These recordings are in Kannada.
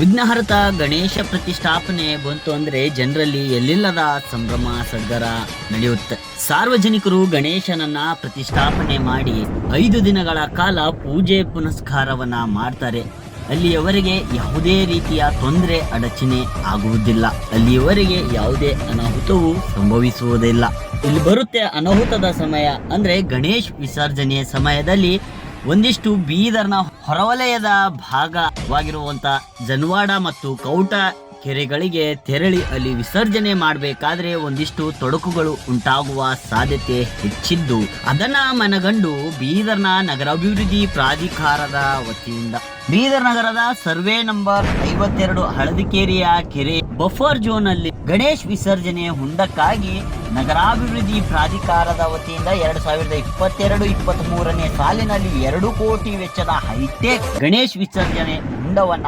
ವಿಘ್ನಹರ್ತ ಗಣೇಶ ಪ್ರತಿಷ್ಠಾಪನೆ ಬಂತು ಅಂದ್ರೆ ಜನರಲ್ಲಿ ಎಲ್ಲಿಲ್ಲದ ಸಂಭ್ರಮ, ಸಡ್ಗರ ನಡೆಯುತ್ತೆ. ಸಾರ್ವಜನಿಕರು ಗಣೇಶನನ್ನ ಪ್ರತಿಷ್ಠಾಪನೆ ಮಾಡಿ ಐದು ದಿನಗಳ ಕಾಲ ಪೂಜೆ ಪುನಸ್ಕಾರವನ್ನ ಮಾಡ್ತಾರೆ. ಅಲ್ಲಿಯವರೆಗೆ ಯಾವುದೇ ರೀತಿಯ ತೊಂದರೆ, ಅಡಚಣೆ ಆಗುವುದಿಲ್ಲ. ಅಲ್ಲಿಯವರೆಗೆ ಯಾವುದೇ ಅನಾಹುತವು ಸಂಭವಿಸುವುದಿಲ್ಲ. ಇಲ್ಲಿ ಬರುತ್ತೆ ಅನಾಹುತದ ಸಮಯ. ಅಂದ್ರೆ ಗಣೇಶ್ ವಿಸರ್ಜನೆಯ ಸಮಯದಲ್ಲಿ ಒಂದಿಷ್ಟು ಬೀದರ್ನ ಹೊರವಲಯದ ಭಾಗವಾಗಿರುವಂತ ಜನ್ವಾಡ ಮತ್ತು ಕೌಟ ಕೆರೆಗಳಿಗೆ ತೆರಳಿ ಅಲ್ಲಿ ವಿಸರ್ಜನೆ ಮಾಡಬೇಕಾದ್ರೆ ಒಂದಿಷ್ಟು ತೊಡಕುಗಳು ಉಂಟಾಗುವ ಸಾಧ್ಯತೆ ಹೆಚ್ಚಿದ್ದು, ಅದನ್ನ ಮನಗಂಡು ಬೀದರ್ನ ನಗರಾಭಿವೃದ್ಧಿ ಪ್ರಾಧಿಕಾರದ ವತಿಯಿಂದ ಬೀದರ್ ನಗರದ ಸರ್ವೆ ನಂಬರ್ ಐವತ್ತೆರಡು ಹಳದಿಕೇರಿಯ ಕೆರೆ ಬಫರ್ ಝೋನ್ ಅಲ್ಲಿ ಗಣೇಶ್ ವಿಸರ್ಜನೆ ಹುಂಡಕ್ಕಾಗಿ ನಗರಾಭಿವೃದ್ಧಿ ಪ್ರಾಧಿಕಾರದ ವತಿಯಿಂದ ಎರಡ್ ಸಾವಿರದ ಇಪ್ಪತ್ತೆರಡು ಇಪ್ಪತ್ತ್ ಮೂರನೇ ಸಾಲಿನಲ್ಲಿ ಎರಡು ಕೋಟಿ ವೆಚ್ಚದ ಹೈಟೆಕ್ ಗಣೇಶ್ ವಿಸರ್ಜನೆ ಹುಂಡವನ್ನ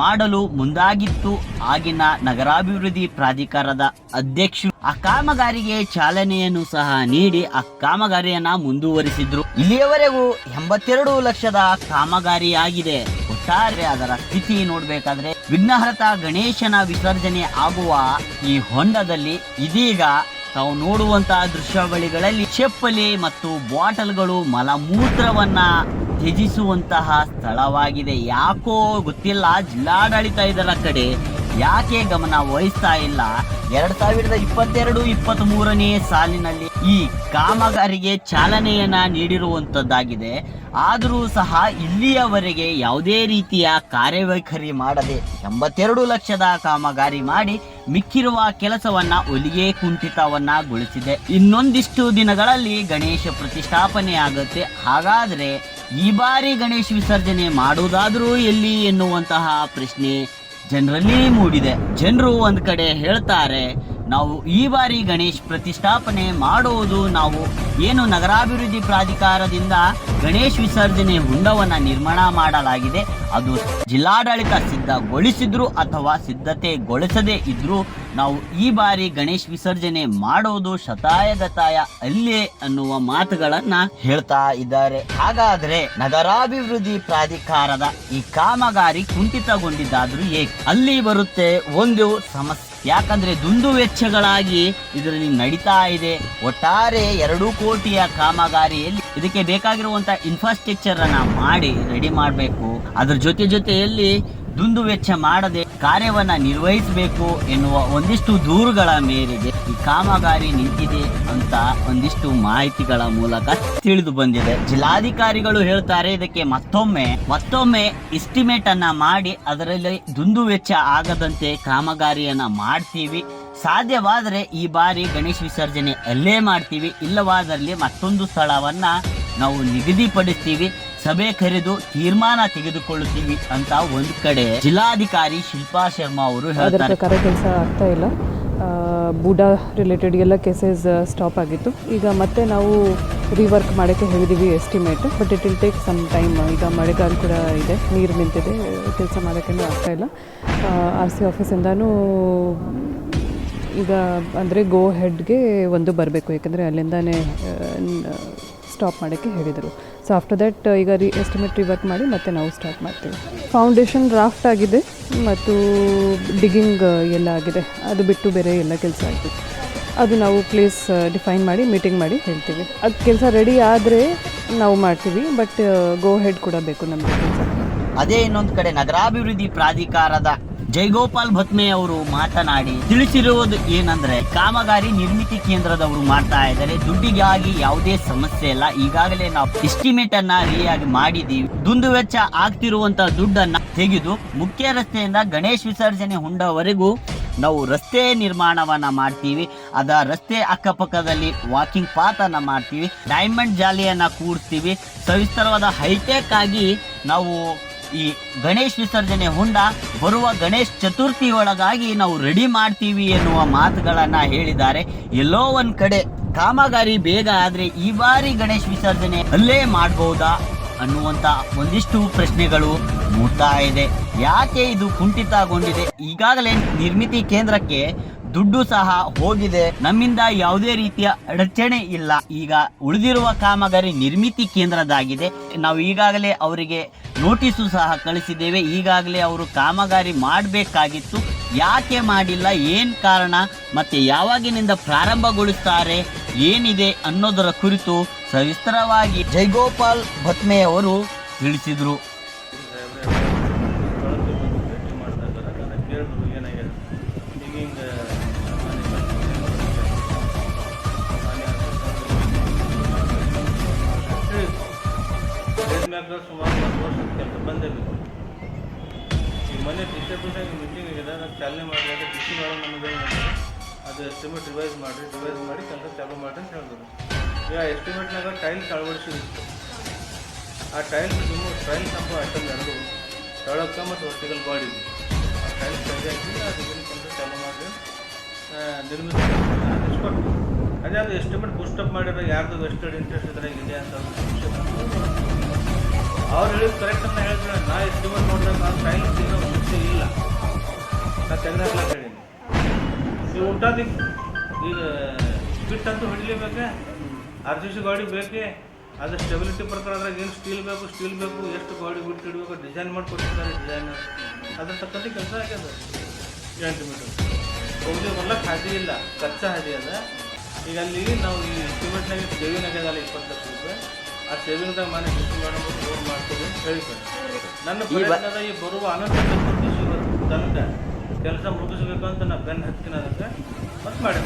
ಮಾಡಲು ಮುಂದಾಗಿತ್ತು. ಆಗಿನ ನಗರಾಭಿವೃದ್ಧಿ ಪ್ರಾಧಿಕಾರದ ಅಧ್ಯಕ್ಷರು ಆ ಕಾಮಗಾರಿಗೆ ಚಾಲನೆಯನ್ನು ಸಹ ನೀಡಿ ಆ ಕಾಮಗಾರಿಯನ್ನ ಮುಂದುವರಿಸಿದ್ರು. ಇಲ್ಲಿಯವರೆಗೂ ಎಂಬತ್ತೆರಡು ಲಕ್ಷದ ಕಾಮಗಾರಿಯಾಗಿದೆ. ಒಟ್ಟಾರೆ ಅದರ ಸ್ಥಿತಿ ನೋಡ್ಬೇಕಾದ್ರೆ ವಿಘ್ನಹರತ ಗಣೇಶನ ವಿಸರ್ಜನೆ ಆಗುವ ಈ ಹೊಂಡದಲ್ಲಿ ಇದೀಗ ತಾವು ನೋಡುವಂತಹ ದೃಶ್ಯಾವಳಿಗಳಲ್ಲಿ ಚಪ್ಪಲಿ ಮತ್ತು ಬಾಟಲ್ಗಳು ಮಲಮೂತ್ರವನ್ನ ತ್ಯಜಿಸುವಂತಹ ಸ್ಥಳವಾಗಿದೆ. ಯಾಕೋ ಗೊತ್ತಿಲ್ಲ, ಜಿಲ್ಲಾಡಳಿತ ಇದರ ಕಡೆ ಯಾಕೆ ಗಮನ ವಹಿಸ್ತಾ ಇಲ್ಲ? ಎರಡ್ ಸಾವಿರದ ಇಪ್ಪತ್ತೆರಡು ಇಪ್ಪತ್ತ್ ಮೂರನೇ ಸಾಲಿನಲ್ಲಿ ಈ ಕಾಮಗಾರಿಗೆ ಚಾಲನೆಯನ್ನ ನೀಡಿರುವಂತದ್ದಾಗಿದೆ. ಆದರೂ ಸಹ ಇಲ್ಲಿಯವರೆಗೆ ಯಾವುದೇ ರೀತಿಯ ಕಾರ್ಯವೈಖರಿ ಮಾಡದೆ ಎಂಬತ್ತೆರಡು ಲಕ್ಷದ ಕಾಮಗಾರಿ ಮಾಡಿ ಮಿಕ್ಕಿರುವ ಕೆಲಸವನ್ನ ಒಲಿಗೆ ಕುಂಠಿತವನ್ನಗೊಳಿಸಿದೆ ಇನ್ನೊಂದಿಷ್ಟು ದಿನಗಳಲ್ಲಿ ಗಣೇಶ ಪ್ರತಿಷ್ಠಾಪನೆ ಆಗುತ್ತೆ. ಹಾಗಾದ್ರೆ ಈ ಬಾರಿ ಗಣೇಶ ವಿಸರ್ಜನೆ ಮಾಡುವುದಾದರೂ ಎಲ್ಲಿ ಎನ್ನುವಂತಹ ಪ್ರಶ್ನೆ ಜನರಲ್ಲಿ ಮೂಡಿದೆ. ಜನರು ಒಂದು ಕಡೆ ಹೇಳ್ತಾರೆ, ನಾವು ಈ ಬಾರಿ ಗಣೇಶ್ ಪ್ರತಿಷ್ಠಾಪನೆ ಮಾಡುವುದು ನಾವು ಏನು ನಗರಾಭಿವೃದ್ಧಿ ಪ್ರಾಧಿಕಾರದಿಂದ ಗಣೇಶ್ ವಿಸರ್ಜನೆ ಹುಂಡವನ್ನು ನಿರ್ಮಾಣ ಮಾಡಲಾಗಿದೆ. ಅದು ಜಿಲ್ಲಾಡಳಿತ ಸಿದ್ಧಗೊಳಿಸಿದ್ರು ಅಥವಾ ಸಿದ್ಧತೆಗೊಳಿಸದೇ ಇದ್ರು ನಾವು ಈ ಬಾರಿ ಗಣೇಶ್ ವಿಸರ್ಜನೆ ಮಾಡೋದು ಶತಾಯಗತಾಯ ಅಲ್ಲೇ ಅನ್ನುವ ಮಾತುಗಳನ್ನ ಹೇಳ್ತಾ ಇದ್ದಾರೆ. ಹಾಗಾದ್ರೆ ನಗರಾಭಿವೃದ್ಧಿ ಪ್ರಾಧಿಕಾರದ ಈ ಕಾಮಗಾರಿ ಕುಂಠಿತಗೊಂಡಿದ್ದಾದ್ರೂ ಏಕೆ? ಅಲ್ಲಿ ಬರುತ್ತೆ ಒಂದು ಸಮಸ್ಯೆ. ಯಾಕಂದ್ರೆ ದುಂದು ವೆಚ್ಚಗಳಾಗಿ ಇದರಲ್ಲಿ ನಡೀತಾ ಇದೆ. ಒಟ್ಟಾರೆ ಎರಡು ಕೋಟಿಯ ಕಾಮಗಾರಿಯಲ್ಲಿ ಇದಕ್ಕೆ ಬೇಕಾಗಿರುವಂಥ ಇನ್ಫ್ರಾಸ್ಟ್ರಕ್ಚರ್ ಅನ್ನ ಮಾಡಿ ರೆಡಿ ಮಾಡಬೇಕು. ಅದ್ರ ಜೊತೆ ಜೊತೆಯಲ್ಲಿ ದುಂದು ವೆಚ್ಚ ಮಾಡದೆ ಕಾರ್ಯವನ್ನ ನಿರ್ವಹಿಸಬೇಕು ಎನ್ನುವ ಒಂದಿಷ್ಟು ದೂರುಗಳ ಮೇರೆಗೆ ಈ ಕಾಮಗಾರಿ ನಿಂತಿದೆ ಅಂತ ಒಂದಿಷ್ಟು ಮಾಹಿತಿಗಳ ಮೂಲಕ ತಿಳಿದು ಬಂದಿದೆ. ಜಿಲ್ಲಾಧಿಕಾರಿಗಳು ಹೇಳ್ತಾರೆ, ಇದಕ್ಕೆ ಮತ್ತೊಮ್ಮೆ ಮತ್ತೊಮ್ಮೆ ಎಸ್ಟಿಮೇಟ್ ಅನ್ನ ಮಾಡಿ ಅದರಲ್ಲಿ ದುಂದು ವೆಚ್ಚ ಆಗದಂತೆ ಕಾಮಗಾರಿಯನ್ನ ಮಾಡ್ತೀವಿ. ಸಾಧ್ಯವಾದರೆ ಈ ಬಾರಿ ಗಣೇಶ ವಿಸರ್ಜನೆ ಅಲ್ಲೇ ಮಾಡ್ತೀವಿ. ಇಲ್ಲವಾದಲ್ಲಿ ಮತ್ತೊಂದು ಸ್ಥಳವನ್ನ ನಾವು ನಿಗದಿಪಡಿಸ್ತೀವಿ. ಸಭೆ ಕರೆದು ತೀರ್ಮಾನ ತೆಗೆದುಕೊಳ್ಳುತ್ತೀವಿ ಅಂತ ಒಂದು ಕಡೆ ಜಿಲ್ಲಾಧಿಕಾರಿ ಶಿಲ್ಪಾ ಶರ್ಮಾ ಅವರು ಹೇಳ್ತಾರೆ. ಪ್ರಕಾರ ಕೆಲಸ ಆಗ್ತಾ ಇಲ್ಲ. ಬುಡಾ ರಿಲೇಟೆಡ್ ಎಲ್ಲ ಕೇಸಸ್ ಸ್ಟಾಪ್ ಆಗಿತ್ತು. ಈಗ ಮತ್ತೆ ನಾವು ರಿವರ್ಕ್ ಮಾಡೋಕ್ಕೆ ಹೇಳಿದ್ದೀವಿ estimate but it will take some time ಈಗ ಮಳೆಗಾಲ ಕೂಡ ಇದೆ, ನೀರು ನಿಂತಿದೆ, ಕೆಲಸ ಮಾಡೋಕ್ಕೇನು ಆಗ್ತಾ ಇಲ್ಲ. ಆರ್ ಸಿ ಆಫೀಸಿಂದನೂ ಈಗ ಅಂದರೆ ಗೋ ಹೆಡ್ಗೆ ಒಂದು ಬರಬೇಕು, ಯಾಕಂದರೆ ಅಲ್ಲಿಂದಾನೇ ಸ್ಟಾಪ್ ಮಾಡೋಕ್ಕೆ ಹೇಳಿದರು. ಸೊ ಆಫ್ಟರ್ ದ್ಯಾಟ್ ಈಗ ರಿ ಎಸ್ಟಿಮೇಟ್ ರಿವರ್ಕ್ ಮಾಡಿ ಮತ್ತೆ ನಾವು ಸ್ಟಾರ್ಟ್ ಮಾಡ್ತೀವಿ. ಫೌಂಡೇಶನ್ ರಾಫ್ಟ್ ಆಗಿದೆ ಮತ್ತು ಡಿಗ್ಗಿಂಗ್ ಎಲ್ಲ ಆಗಿದೆ. ಅದು ಬಿಟ್ಟು ಬೇರೆ ಎಲ್ಲ ಕೆಲಸ ಆಗಿದೆ. ಅದು ನಾವು ಪ್ಲೇಸ್ ಡಿಫೈನ್ ಮಾಡಿ ಮೀಟಿಂಗ್ ಮಾಡಿ ಹೇಳ್ತೀವಿ. ಅದು ಕೆಲಸ ರೆಡಿ ಆದರೆ ನಾವು ಮಾಡ್ತೀವಿ ಬಟ್ ಗೋ ಹೆಡ್ ಕೂಡ ಬೇಕು ನಮಗೆ ಕೆಲಸ. ಅದೇ ಇನ್ನೊಂದು ಕಡೆ ನಗರಾಭಿವೃದ್ಧಿ ಪ್ರಾಧಿಕಾರದ ಜೈಗೋಪಾಲ್ ಭತ್ಮೆ ಅವರು ಮಾತನಾಡಿ, ತಿಳಿಸಿರುವುದು ಏನಂದ್ರೆ, ಕಾಮಗಾರಿ ನಿರ್ಮಿತಿ ಕೇಂದ್ರದವರು ಮಾಡ್ತಾ ಇದ್ದಾರೆ. ದುಡ್ಡಿಗಾಗಿ ಯಾವುದೇ ಸಮಸ್ಯೆ ಇಲ್ಲ. ಈಗಾಗಲೇ ನಾವು ಎಸ್ಟಿಮೇಟ್ ಅನ್ನ ರಿಯಾಗಿ ಮಾಡಿದೀವಿ. ದುಂದು ವೆಚ್ಚ ಆಗ್ತಿರುವಂತ ದುಡ್ಡನ್ನ ತೆಗೆದು ಮುಖ್ಯ ರಸ್ತೆಯಿಂದ ಗಣೇಶ್ ವಿಸರ್ಜನೆ ಹೊಂಡವರೆಗೂ ನಾವು ರಸ್ತೆ ನಿರ್ಮಾಣವನ್ನ ಮಾಡ್ತೀವಿ. ಅದ ರಸ್ತೆ ಅಕ್ಕಪಕ್ಕದಲ್ಲಿ ವಾಕಿಂಗ್ ಪಾತ್ ಅನ್ನ ಮಾಡ್ತೀವಿ. ಡೈಮಂಡ್ ಜಾಲಿಯನ್ನ ಕೂಡಿಸ್ತೀವಿ ಸವಿಸ್ತರವಾದ ಹೈಟೆಕ್ ಆಗಿ ನಾವು ಈ ಗಣೇಶ್ ವಿಸರ್ಜನೆ ಹುಂಡ ಬರುವ ಗಣೇಶ್ ಚತುರ್ಥಿ ಒಳಗಾಗಿ ನಾವು ರೆಡಿ ಮಾಡ್ತೀವಿ ಎನ್ನುವ ಮಾತುಗಳನ್ನ ಹೇಳಿದ್ದಾರೆ. ಎಲ್ಲೋ ಒಂದ್ ಕಡೆ ಕಾಮಗಾರಿ ಬೇಗ ಆದ್ರೆ ಈ ಬಾರಿ ಗಣೇಶ್ ವಿಸರ್ಜನೆ ಅಲ್ಲೇ ಮಾಡಬಹುದಾ ಅನ್ನುವಂತ ಒಂದಿಷ್ಟು ಪ್ರಶ್ನೆಗಳು ಮೂಡ್ತಾ ಇದೆ. ಯಾಕೆ ಇದು ಕುಂಠಿತಗೊಂಡಿದೆ? ಈಗಾಗಲೇ ನಿರ್ಮಿತಿ ಕೇಂದ್ರಕ್ಕೆ ದುಡ್ಡು ಸಹ ಹೋಗಿದೆ. ನಮ್ಮಿಂದ ಯಾವುದೇ ರೀತಿಯ ಅಡಚಣೆ ಇಲ್ಲ. ಈಗ ಉಳಿದಿರುವ ಕಾಮಗಾರಿ ನಿರ್ಮಿತಿ ಕೇಂದ್ರದಾಗಿದೆ ನಾವು ಈಗಾಗಲೇ ಅವರಿಗೆ ನೋಟಿಸು ಸಹ ಕಳಿಸಿದ್ದೇವೆ. ಈಗಾಗಲೇ ಅವರು ಕಾಮಗಾರಿ ಮಾಡಬೇಕಾಗಿತ್ತು. ಯಾಕೆ ಮಾಡಿಲ್ಲ? ಏನ್ ಕಾರಣ? ಮತ್ತೆ ಯಾವಾಗಿನಿಂದ ಪ್ರಾರಂಭಗೊಳಿಸ್ತಾರೆ ಏನಿದೆ ಅನ್ನೋದರ ಕುರಿತು ಸವಿಸ್ತರವಾಗಿ ಜೈಗೋಪಾಲ್ ಭತ್ಮೆಯವರು ತಿಳಿಸಿದರು. ಹೇಳಿದ್ಮ್ಯಾಗ ಸುಮಾರು ಒಂದು ವರ್ಷದ ಕೆಲಸ ಬಂದೇ ಬೇಕು ಈಗ ಮನೆ ಡಿಸ್ಟ್ರಿಬ್ಯೂಷನ್ ಮೀಟಿಂಗ್ ಆಗಿದೆ ಅದನ್ನು ಚಾಲನೆ ಮಾಡಿದಾಗ ಡಿ ಸಿ ಮೇಡಮ್ ನಮಗೆ ಅದು ಎಸ್ಟಿಮೇಟ್ ರಿವೈಸ್ ಮಾಡಿರಿ ರಿವೈಸ್ ಮಾಡಿ ಕೆಲಸ ಚಾಲೂ ಮಾಡಿರಿ ಅಂತ ಹೇಳಿದ್ರು ಈಗ ಎಸ್ಟಿಮೇಟ್ನಾಗ ಟೈಲ್ಸ್ ಅಳವಡಿಸಿತ್ತು ಆ ಟೈಲ್ಸ್ ನಿಮ್ಮ ಟೈಲ್ಸ್ ನಮ್ಮ ಐಟಮ್ ಎರಡು ತಳಕ ಮತ್ತು ವರ್ಟಿಕಲ್ ಬಾಡಿ ಆ ಟೈಲ್ಸ್ ಸರಿ ಹಾಕಿ ಅದಕ್ಕೆ ಕೆಲಸ ಚಾಲೂ ಮಾಡಿ ನಿರ್ಮಿತ ಅದೇ ಅದು ಎಸ್ಟಿಮೇಟ್ ಬೂಸ್ಟಪ್ ಮಾಡಿದ್ರೆ ಯಾರ್ದು ಎಷ್ಟು ಇಂಟ್ರೆಸ್ಟ್ ಇದ್ರೆ ಇದೆ ಅಂತ. ಅವ್ರು ಹೇಳಿದ್ ಕರೆಕ್ಟ್ ಅಂತ ಹೇಳ್ತಾರೆ. ನಾ ಎಷ್ಟು ದಿವಸ ನೋಡಿದ್ರೆ ನಾನು ಟೈಮ್ ಸಿಗೋ ಮುಂಚೆ ಇಲ್ಲ. ನಾ ತೆಗೆದಾಕ್ಲಾಕ ಹೇಳೀನಿ ನೀವು ಊಟದಿ? ಈಗ ಸ್ಪಿಟ್ ಅಂತೂ ಹೊಡಿಲೇಬೇಕೆ ಆರ್ ಸಿ ಸಿ ಗಾಡಿ ಬೇಕೇ? ಅದು ಸ್ಟೆಬಿಲಿಟಿ ಪ್ರಕಾರ ಅದ್ರಾಗ ಏನು ಸ್ಟೀಲ್ ಬೇಕು ಸ್ಟೀಲ್ ಬೇಕು ಎಷ್ಟು ಗಾಡಿ ಬಿಟ್ಟು ಇಡಬೇಕು ಡಿಸೈನ್ ಮಾಡಿಕೊಟ್ಟಿದ್ದಾರೆ ಡಿಸೈನ್ ಅದ್ರ ತಕ್ಕಂತೆ ಕೆಲಸ ಆಗ್ಯದ. ಎಂಟು ಮೀಟರ್ ಹೋಗಿ ಬರ್ಲಕ್ಕೆ ಹಾದಿ ಇಲ್ಲ. ಕಚ್ಚಾ ಹಾದಿ ಅದ. ಈಗ ಅಲ್ಲಿ ನಾವು ಈ ಎಸ್ಟಿಮೇಟ್ನಾಗ ದೇವಿನಾಗ್ಯದಲ್ಲ ಇಪ್ಪತ್ತು ಲಕ್ಷ ರೂಪಾಯಿ. ಆ ಸೇವಿಂಗ್ದಾಗ ಮನೆ ಕೃಷಿ ಮಾಡೋದು ರೋಡ್ ಮಾಡ್ತೀವಿ ಅಂತ ಹೇಳಿದ್ದಾರೆ. ನನ್ನ ಪ್ರಯತ್ನದ ಈ ಬರುವ ಅನಂತ ಚತುರ್ದಶಿ ತನಕ ಕೆಲಸ ಮುಗಿಸ್ಬೇಕು ಅಂತ ನಾ ಬೆನ್ನು ಹತ್ತಿನ ಅದಕ್ಕೆ ಮತ್ತೆ ಮಾಡಿ